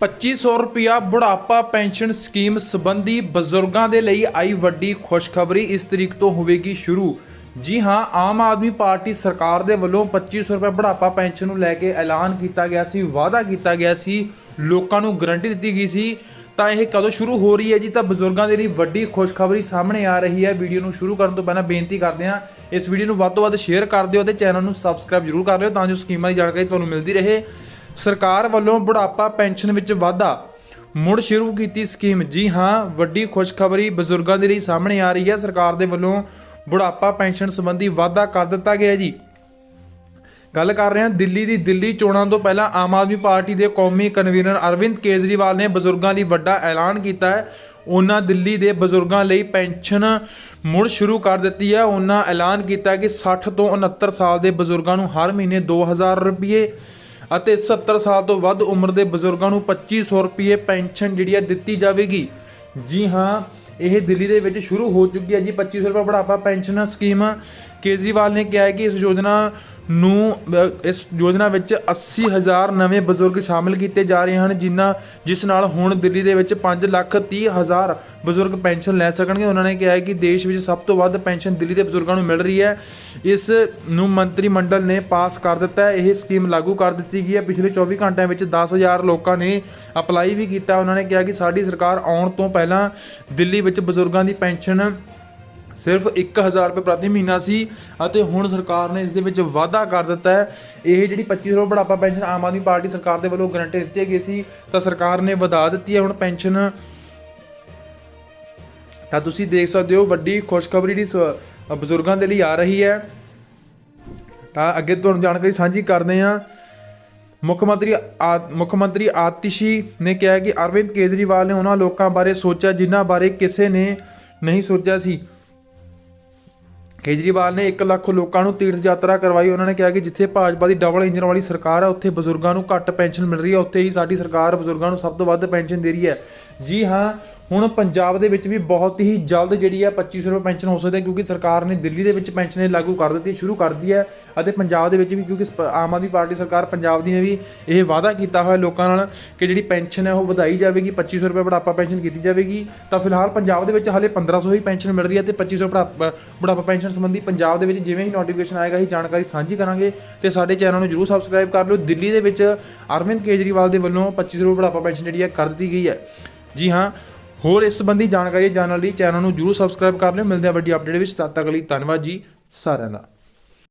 2500 ਰੁਪਿਆ ਬੁਢਾਪਾ pension scheme ਸੰਬੰਧੀ ਬਜ਼ੁਰਗਾਂ ਦੇ ਲਈ ਆਈ ਵੱਡੀ ਖੁਸ਼ਖਬਰੀ ਇਸ ਤਰੀਕ ਤੋਂ ਹੋਵੇਗੀ ਸ਼ੁਰੂ। ਜੀ ਹਾਂ, ਆਮ ਆਦਮੀ ਪਾਰਟੀ ਸਰਕਾਰ ਦੇ ਵੱਲੋਂ 2500 ਰੁਪਏ ਬੁਢਾਪਾ ਪੈਨਸ਼ਨ ਨੂੰ ਲੈ ਕੇ ਐਲਾਨ ਕੀਤਾ ਗਿਆ ਸੀ, ਵਾਅਦਾ ਕੀਤਾ ਗਿਆ ਸੀ, ਲੋਕਾਂ ਨੂੰ ਗਰੰਟੀ ਦਿੱਤੀ ਗਈ ਸੀ। ਤਾਂ ਇਹ ਕਦੋਂ ਸ਼ੁਰੂ ਹੋ ਰਹੀ ਹੈ ਜੀ? ਤਾਂ ਬਜ਼ੁਰਗਾਂ ਦੇ ਲਈ ਵੱਡੀ ਖੁਸ਼ਖਬਰੀ ਸਾਹਮਣੇ ਆ ਰਹੀ ਹੈ। ਵੀਡੀਓ ਨੂੰ ਸ਼ੁਰੂ ਕਰਨ ਤੋਂ ਪਹਿਲਾਂ ਬੇਨਤੀ ਕਰਦੇ ਹਾਂ, ਇਸ ਵੀਡੀਓ ਨੂੰ ਵੱਧ ਤੋਂ ਵੱਧ ਸ਼ੇਅਰ ਕਰ ਦਿਓ ਤੇ ਚੈਨਲ ਨੂੰ ਸਬਸਕ੍ਰਾਈਬ ਜ਼ਰੂਰ ਕਰ ਲਿਓ ਤਾਂ ਜੋ ਸਕੀਮਾਂ ਦੀ ਜਾਣਕਾਰੀ ਤੁਹਾਨੂੰ ਮਿਲਦੀ ਰਹੇ। ਸਰਕਾਰ ਵੱਲੋਂ ਬੁਢਾਪਾ ਪੈਨਸ਼ਨ ਵਿੱਚ ਵਾਧਾ। ਮੁੜ ਸ਼ੁਰੂ ਕੀਤੀ ਸਕੀਮ। ਜੀ ਹਾਂ, ਵੱਡੀ ਖੁਸ਼ਖਬਰੀ ਬਜ਼ੁਰਗਾਂ ਦੇ ਲਈ ਸਾਹਮਣੇ ਆ ਰਹੀ ਹੈ। ਸਰਕਾਰ ਦੇ ਵੱਲੋਂ ਬੁਢਾਪਾ ਪੈਨਸ਼ਨ ਸੰਬੰਧੀ ਵਾਧਾ ਕਰ ਦਿੱਤਾ ਗਿਆ ਜੀ। ਗੱਲ ਕਰ ਰਹੇ ਹਾਂ ਦਿੱਲੀ ਦੀ। ਦਿੱਲੀ ਚੋਣਾਂ ਤੋਂ ਪਹਿਲਾਂ ਆਮ ਆਦਮੀ ਪਾਰਟੀ ਦੇ ਕੌਮੀ ਕਨਵੀਨਰ ਅਰਵਿੰਦ ਕੇਜਰੀਵਾਲ ਨੇ ਬਜ਼ੁਰਗਾਂ ਲਈ ਵੱਡਾ ਐਲਾਨ ਕੀਤਾ ਹੈ। ਉਹਨਾਂ ਦਿੱਲੀ ਦੇ ਬਜ਼ੁਰਗਾਂ ਲਈ ਪੈਨਸ਼ਨ ਮੁੜ ਸ਼ੁਰੂ ਕਰ ਦਿੱਤੀ ਹੈ। ਉਹਨਾਂ ਐਲਾਨ ਕੀਤਾ ਕਿ 60 ਤੋਂ 69 ਸਾਲ ਦੇ ਬਜ਼ੁਰਗਾਂ ਨੂੰ ਹਰ ਮਹੀਨੇ 2000 ਰੁਪਏ ਅਤੇ 70 ਸਾਲ ਤੋਂ ਵੱਧ ਉਮਰ ਦੇ ਬਜ਼ੁਰਗਾਂ ਨੂੰ 2500 ਰੁਪਏ ਪੈਨਸ਼ਨ ਜਿਹੜੀ ਹੈ ਦਿੱਤੀ ਜਾਵੇਗੀ। ਜੀ ਹਾਂ, ਇਹ ਦਿੱਲੀ ਦੇ ਵਿੱਚ ਸ਼ੁਰੂ ਹੋ ਚੁੱਕੀ ਹੈ ਜੀ। 2500 ਰੁਪਏ ਬੁਢਾਪਾ ਪੈਨਸ਼ਨ ਸਕੀਮ ਕੇਜਰੀਵਾਲ ਨੇ ਕਿਹਾ ਹੈ ਕਿ ਇਸ ਯੋਜਨਾ ਨੂੰ ਇਸ ਯੋਜਨਾ ਵਿੱਚ 80000 ਨਵੇਂ ਬਜ਼ੁਰਗ ਸ਼ਾਮਿਲ ਕੀਤੇ ਜਾ ਰਹੇ ਹਨ, ਜਿਨ੍ਹਾਂ, ਜਿਸ ਨਾਲ ਹੁਣ ਦਿੱਲੀ ਦੇ ਵਿੱਚ 5 ਲੱਖ 30 ਹਜ਼ਾਰ ਬਜ਼ੁਰਗ ਪੈਨਸ਼ਨ ਲੈ ਸਕਣਗੇ। ਉਹਨਾਂ ਨੇ ਕਿਹਾ ਹੈ ਕਿ ਦੇਸ਼ ਵਿੱਚ ਸਭ ਤੋਂ ਵੱਧ ਪੈਨਸ਼ਨ ਦਿੱਲੀ ਦੇ ਬਜ਼ੁਰਗਾਂ ਨੂੰ ਮਿਲ ਰਹੀ ਹੈ। ਇਸ ਨੂੰ ਮੰਤਰੀ ਮੰਡਲ ਨੇ ਪਾਸ ਕਰ ਦਿੱਤਾ ਹੈ। ਇਹ ਸਕੀਮ ਲਾਗੂ ਕਰ ਦਿੱਤੀ ਗਈ ਹੈ। ਪਿਛਲੇ 24 ਘੰਟਿਆਂ ਵਿੱਚ 10000 ਲੋਕਾਂ ਨੇ ਅਪਲਾਈ ਵੀ ਕੀਤਾ। ਉਹਨਾਂ ਨੇ ਕਿਹਾ ਕਿ ਸਾਡੀ ਸਰਕਾਰ ਆਉਣ ਤੋਂ ਪਹਿਲਾਂ ਦਿੱਲੀ ਵਿੱਚ ਬਜ਼ੁਰਗਾਂ ਦੀ ਪੈਨਸ਼ਨ ਸਿਰਫ 1000 ਰੁਪਏ ਪ੍ਰਤੀ ਮਹੀਨਾ ਸੀ ਅਤੇ ਹੁਣ ਸਰਕਾਰ ਨੇ ਇਸ ਦੇ ਵਿੱਚ ਵਾਧਾ ਕਰ ਦਿੱਤਾ ਹੈ। ਇਹ ਜਿਹੜੀ 2500 ਰੁਪਏ ਬੁਢਾਪਾ ਪੈਨਸ਼ਨ ਆਮ ਆਦਮੀ ਪਾਰਟੀ ਸਰਕਾਰ ਦੇ ਵੱਲੋਂ ਗਰੰਟੀ ਦਿੱਤੀ ਗਈ ਸੀ, ਤਾਂ ਸਰਕਾਰ ਨੇ ਵਧਾ ਦਿੱਤੀ ਹੈ ਹੁਣ ਪੈਨਸ਼ਨ। ਤਾਂ ਤੁਸੀਂ ਦੇਖ ਸਕਦੇ ਹੋ ਵੱਡੀ ਖੁਸ਼ਖਬਰੀ ਜਿਹੜੀ ਸ- ਬਜ਼ੁਰਗਾਂ ਦੇ ਲਈ ਆ ਰਹੀ ਹੈ। ਤਾਂ ਅੱਗੇ ਤੁਹਾਨੂੰ ਜਾਣਕਾਰੀ ਸਾਂਝੀ ਕਰਦੇ ਹਾਂ। ਮੁੱਖ ਮੰਤਰੀ ਆ- ਮੁੱਖ ਮੰਤਰੀ ਆਤਿਸ਼ੀ ਨੇ ਕਿਹਾ ਕਿ ਅਰਵਿੰਦ ਕੇਜਰੀਵਾਲ ਨੇ ਉਹਨਾਂ ਲੋਕਾਂ ਬਾਰੇ ਸੋਚਿਆ ਜਿਨ੍ਹਾਂ ਬਾਰੇ ਕਿਸੇ ਨੇ ਨਹੀਂ ਸੋਚਿਆ ਸੀ। ਕੇਜਰੀਵਾਲ ਨੇ 1 ਲੱਖ ਲੋਕਾਂ ਨੂੰ ਤੀਰਥ ਯਾਤਰਾ ਕਰਵਾਈ। ਉਹਨਾਂ ਨੇ ਕਿਹਾ ਕਿ ਜਿੱਥੇ ਭਾਜਪਾ ਦੀ ਡਬਲ ਇੰਜਨ ਵਾਲੀ ਸਰਕਾਰ ਹੈ ਉੱਥੇ ਬਜ਼ੁਰਗਾਂ ਨੂੰ ਘੱਟ ਪੈਨਸ਼ਨ ਮਿਲ ਰਹੀ ਹੈ ਉੱਥੇ ਹੀ ਸਾਡੀ ਸਰਕਾਰ ਬਜ਼ੁਰਗਾਂ ਨੂੰ ਸਭ ਤੋਂ ਵੱਧ ਪੈਨਸ਼ਨ ਦੇ ਰਹੀ ਹੈ। ਜੀ ਹਾਂ, ਹੁਣ ਪੰਜਾਬ ਦੇ ਵਿੱਚ ਵੀ ਬਹੁਤ ਹੀ ਜਲਦ ਜਿਹੜੀ ਹੈ 2500 ਰੁਪਏ ਪੈਨਸ਼ਨ ਹੋ ਸਕਦੀ ਹੈ ਕਿਉਂਕਿ ਸਰਕਾਰ ਨੇ ਦਿੱਲੀ ਦੇ ਵਿੱਚ ਪੈਨਸ਼ਨ ਲਾਗੂ ਕਰ ਦਿੱਤੀ, ਸ਼ੁਰੂ ਕਰ ਦਿੱਤੀ ਹੈ ਅਤੇ ਪੰਜਾਬ ਦੇ ਵਿੱਚ ਵੀ ਕਿਉਂਕਿ ਸਪ- ਆਮ ਆਦਮੀ ਪਾਰਟੀ ਸਰਕਾਰ ਪੰਜਾਬ ਦੀ ਨੇ ਵੀ ਇਹ ਵਾਅਦਾ ਕੀਤਾ ਹੋਇਆ ਲੋਕਾਂ ਨਾਲ ਕਿ ਜਿਹੜੀ ਪੈਨਸ਼ਨ ਹੈ ਉਹ ਵਧਾਈ ਜਾਵੇਗੀ 2500 ਰੁਪਏ ਬੁਢਾਪਾ ਪੈਨਸ਼ਨ ਕੀਤੀ ਜਾਵੇਗੀ। ਤਾਂ ਫਿਲਹਾਲ ਪੰਜਾਬ ਦੇ ਵਿੱਚ ਹਾਲੇ 1500 ਹੀ ਪੈਨਸ਼ਨ ਮਿਲ ਰਹੀ ਹੈ ਤੇ 2500 ਬੁਢਾਪਾ ਬੁਢਾਪਾ ਪੈਨਸ਼ਨ ਸੰਬੰਧੀ ਪੰਜਾਬ ਦੇ ਵਿੱਚ ਜਿਵੇਂ ਹੀ ਨੋਟੀਫਿਕੇਸ਼ਨ ਆਏਗਾ, ਅਸੀਂ ਜਾਣਕਾਰੀ ਸਾਂਝੀ ਕਰਾਂਗੇ ਤੇ ਸਾਡੇ ਚੈਨਲ ਨੂੰ ਜਰੂਰ ਸਬਸਕ੍ਰਾਈਬ ਕਰ ਲਿਓ। ਦਿੱਲੀ ਦੇ ਵਿੱਚ ਅਰਵਿੰਦ ਕੇਜਰੀਵਾਲ ਦੇ ਵੱਲੋਂ 2500 ਰੁਪਏ ਬੁਢਾਪਾ ਪੈਨਸ਼ਨ ਜਿਹੜੀ ਹੈ ਕਰ ਦਿੱਤੀ ਗਈ ਹੈ। ਜੀ ਹਾਂ, ਹੋਰ ਇਸ ਸੰਬੰਧੀ ਜਾਣਕਾਰੀ ਜਾਣਨ ਲਈ ਚੈਨਲ ਨੂੰ ਜਰੂਰ ਸਬਸਕ੍ਰਾਈਬ ਕਰ ਲਿਓ। ਮਿਲਦੇ ਹਾਂ ਵੱਡੀ ਅਪਡੇਟ ਵਿੱਚ। ਤਦ ਤੱਕ ਲਈ ਧੰਨਵਾਦ ਜੀ ਸਾਰਿਆਂ ਦਾ।